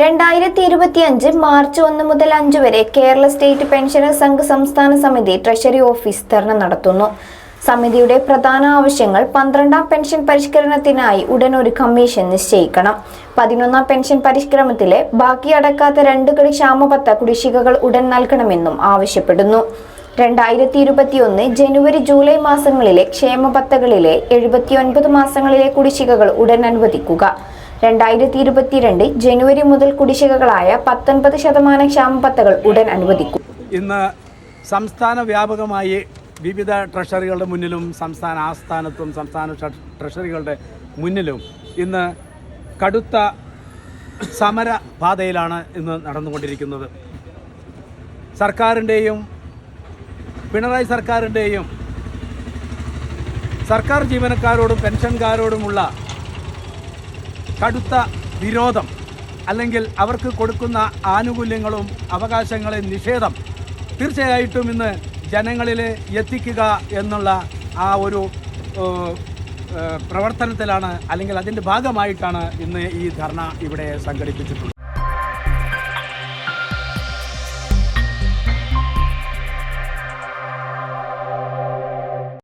രണ്ടായിരത്തി ഇരുപത്തിയഞ്ച് മാർച്ച് ഒന്ന് മുതൽ അഞ്ച് വരെ കേരള സ്റ്റേറ്റ് പെൻഷനർ സംഘ് സംസ്ഥാന സമിതി ട്രഷറി ഓഫീസ് ധർണ നടത്തുന്നു. സമിതിയുടെ പ്രധാന ആവശ്യങ്ങൾ പന്ത്രണ്ടാം പെൻഷൻ പരിഷ്കരണത്തിനായി ഉടൻ ഒരു കമ്മീഷൻ നിശ്ചയിക്കണം. പതിനൊന്നാം പെൻഷൻ പരിഷ്കരണത്തിലെ ബാക്കി അടക്കാത്ത രണ്ട് കളി ക്ഷാമബത്ത കുടിശ്ശികകൾ ഉടൻ നൽകണമെന്നും ആവശ്യപ്പെടുന്നു. രണ്ടായിരത്തി ഇരുപത്തിയൊന്ന് ജനുവരി ജൂലൈ മാസങ്ങളിലെ ക്ഷേമപത്തകളിലെ എഴുപത്തിയൊൻപത് മാസങ്ങളിലെ കുടിശ്ശികകൾ ഉടൻ അനുവദിക്കുക. രണ്ടായിരത്തി ഇരുപത്തിരണ്ട് ജനുവരി മുതൽ കുടിശ്ശികകളായ പത്തൊൻപത് ശതമാനം ക്ഷാമപത്തകൾ ഉടൻ അനുവദിക്കും. ഇന്ന് സംസ്ഥാന വ്യാപകമായി വിവിധ ട്രഷറികളുടെ മുന്നിലും സംസ്ഥാന ആസ്ഥാനത്തും സംസ്ഥാന ട്രഷറികളുടെ മുന്നിലും ഇന്ന് കടുത്ത സമര പാതയിലാണ് ഇന്ന് നടന്നുകൊണ്ടിരിക്കുന്നത്. സർക്കാരിന്റെയും പിണറായി സർക്കാരിന്റെയും സർക്കാർ ജീവനക്കാരോടും പെൻഷൻകാരോടുമുള്ള കടുത്ത വിരോധം അല്ലെങ്കിൽ അവർക്ക് കൊടുക്കുന്ന ആനുകൂല്യങ്ങളും അവകാശങ്ങളെ നിഷേധം തീർച്ചയായിട്ടും ഇന്ന് ജനങ്ങളിൽ എത്തിക്കുക എന്നുള്ള ആ ഒരു പ്രവർത്തനത്തിലാണ് അല്ലെങ്കിൽ അതിന്റെ ഭാഗമായിട്ടാണ് ഇന്ന് ഈ ധർണ ഇവിടെ സംഘടിപ്പിച്ചിട്ടുള്ളത്.